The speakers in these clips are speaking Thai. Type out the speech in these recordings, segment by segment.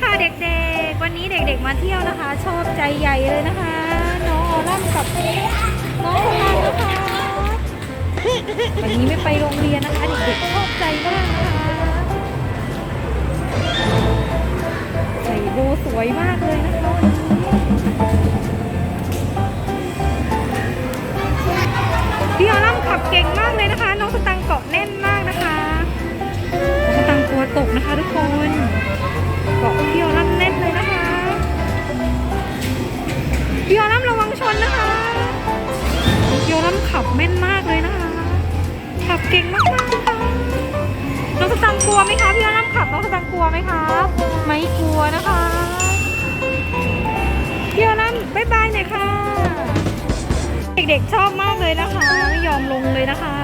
ค่ะเด็กๆ วันนี้เด็กๆมาเที่ยวนะคะ ชอบใจใหญ่เลยนะคะ น้องออลัมกับน้องคนนั้นนะคะวันนี้ไม่ไปโรงเรียนนะคะเด็กๆชอบใจมากนะคะใส่โบสวยมากเลยนะคะ ขับแม่นมากเลยนะคะ ขับเก่งมากๆนะคะน้องสตังกลัวไหมคะพี่ออลัมขับน้องสตังกลัวไหมคะ ไม่กลัวนะคะพี่ออลัมบ๊ายบายหน่อยค่ะ เด็กๆชอบมากเลยนะคะไม่ยอมลงเลยนะคะ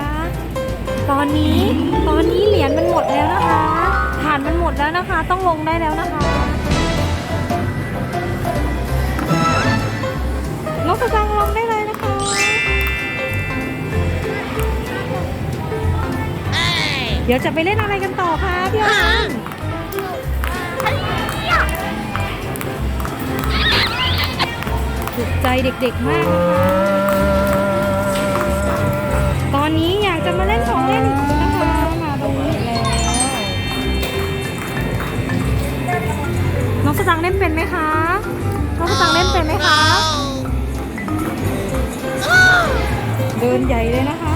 ตอนนี้ตอนนี้เหรียญมันหมดแล้วนะคะฐานมันหมดแล้วนะคะ ต้องลงได้แล้วนะคะ เดี๋ยวจะไปเล่นอะไรกันต่อคะพี่ออมถูกใจเด็กๆมากนะคะตอนนี้อยากจะมาเล่นของเล่นนะคะมาตรงนี้อีกแล้วน้องสตังค์เล่นเป็นไหมคะน้องสตังค์เล่นเป็นไหมคะ เดินใหญ่เลยนะคะ